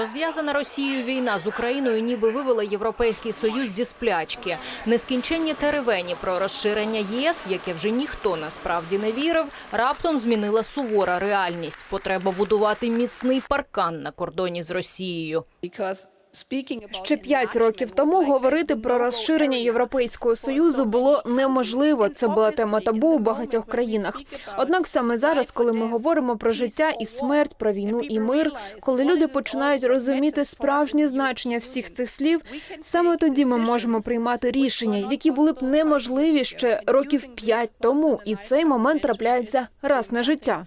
Розв'язана Росією війна з Україною ніби вивела Європейський Союз зі сплячки. Нескінченні теревені про розширення ЄС, в яке вже ніхто насправді не вірив, раптом змінила сувора реальність. Потреба будувати міцний паркан на кордоні з Росією. Ще п'ять років тому говорити про розширення Європейського союзу було неможливо. Це була тема табу у багатьох країнах. Однак саме зараз, коли ми говоримо про життя і смерть, про війну і мир, коли люди починають розуміти справжнє значення всіх цих слів, саме тоді ми можемо приймати рішення, які були б неможливі ще років п'ять тому. І цей момент трапляється раз на життя.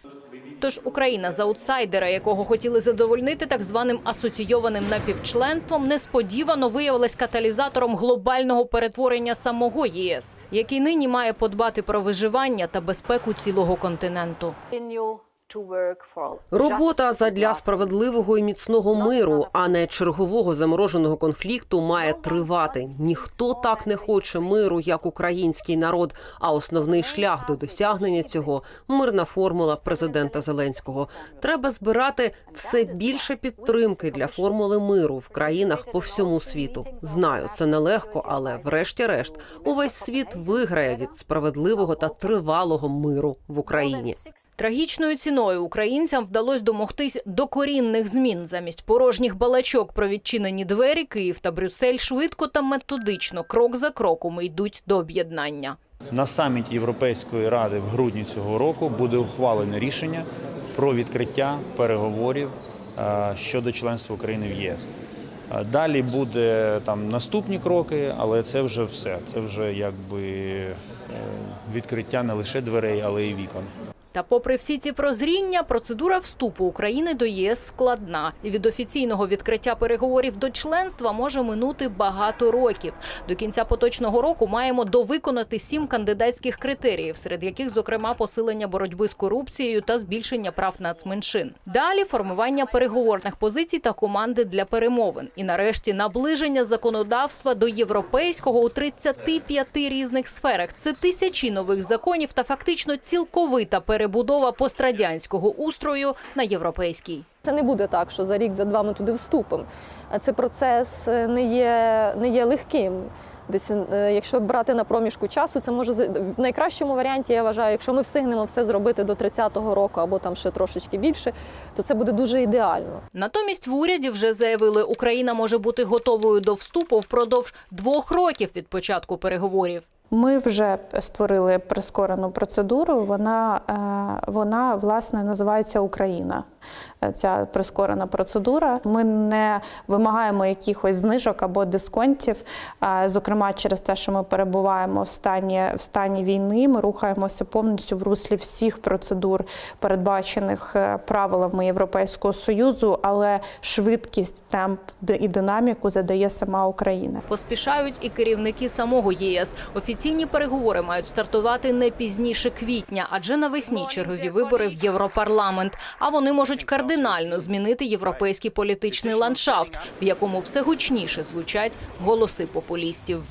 Тож Україна з аутсайдера, якого хотіли задовольнити так званим асоційованим напівчленством, несподівано виявилась каталізатором глобального перетворення самого ЄС, який нині має подбати про виживання та безпеку цілого континенту. Робота задля справедливого і міцного миру, а не чергового замороженого конфлікту, має тривати. Ніхто так не хоче миру, як український народ. А основний шлях до досягнення цього мирна формула президента Зеленського. Треба збирати все більше підтримки для формули миру в країнах по всьому світу. Знаю, це нелегко, але врешті-решт увесь світ виграє від справедливого та тривалого миру в Україні. Трагічною ціною українцям вдалося домогтись докорінних змін замість порожніх балачок про відчинені двері. Київ та Брюссель швидко та методично, крок за кроком йдуть до об'єднання. На саміті Європейської ради в грудні цього року буде ухвалене рішення про відкриття переговорів е, щодо членства України в ЄС. Е, Далі буде там наступні кроки, але це вже все. Це вже якби е, відкриття не лише дверей, але й вікон. Та, попри всі ці прозріння, процедура вступу України до ЄС складна, і від офіційного відкриття переговорів до членства може минути багато років. До кінця поточного року маємо довиконати сім кандидатських критеріїв, серед яких, зокрема, посилення боротьби з корупцією та збільшення прав нацменшин. Далі формування переговорних позицій та команди для перемовин. І нарешті наближення законодавства до європейського у 35 різних сферах. Це тисячі нових законів та фактично цілковита перебудова пострадянського устрою на європейський. Це не буде так, що за рік, за два ми туди вступимо. Це процес е, не є, не є легким. Десь, е, якщо брати на проміжку часу, це може в найкращому варіанті, я вважаю, якщо ми встигнемо все зробити до 30-го року або там ще трошечки більше, то це буде дуже ідеально. Натомість в уряді вже заявили, Україна може бути готовою до вступу впродовж двох років від початку переговорів. Ми вже створили прискорену процедуру. Вона, е, вона власне називається Україна. Е, Ця прискорена процедура. Ми не вимагаємо якихось знижок або дисконтів. Е, Зокрема, через те, що ми перебуваємо в стані в стані війни. Ми рухаємося повністю в руслі всіх процедур, передбачених правилами Європейського союзу, але швидкість, темп і динаміку задає сама Україна. Поспішають і керівники самого ЄС. Офіційні переговори мають стартувати не пізніше квітня, адже навесні чергові вибори в Європарламент. А вони можуть кардинально змінити європейський політичний ландшафт, в якому все гучніше звучать голоси популістів.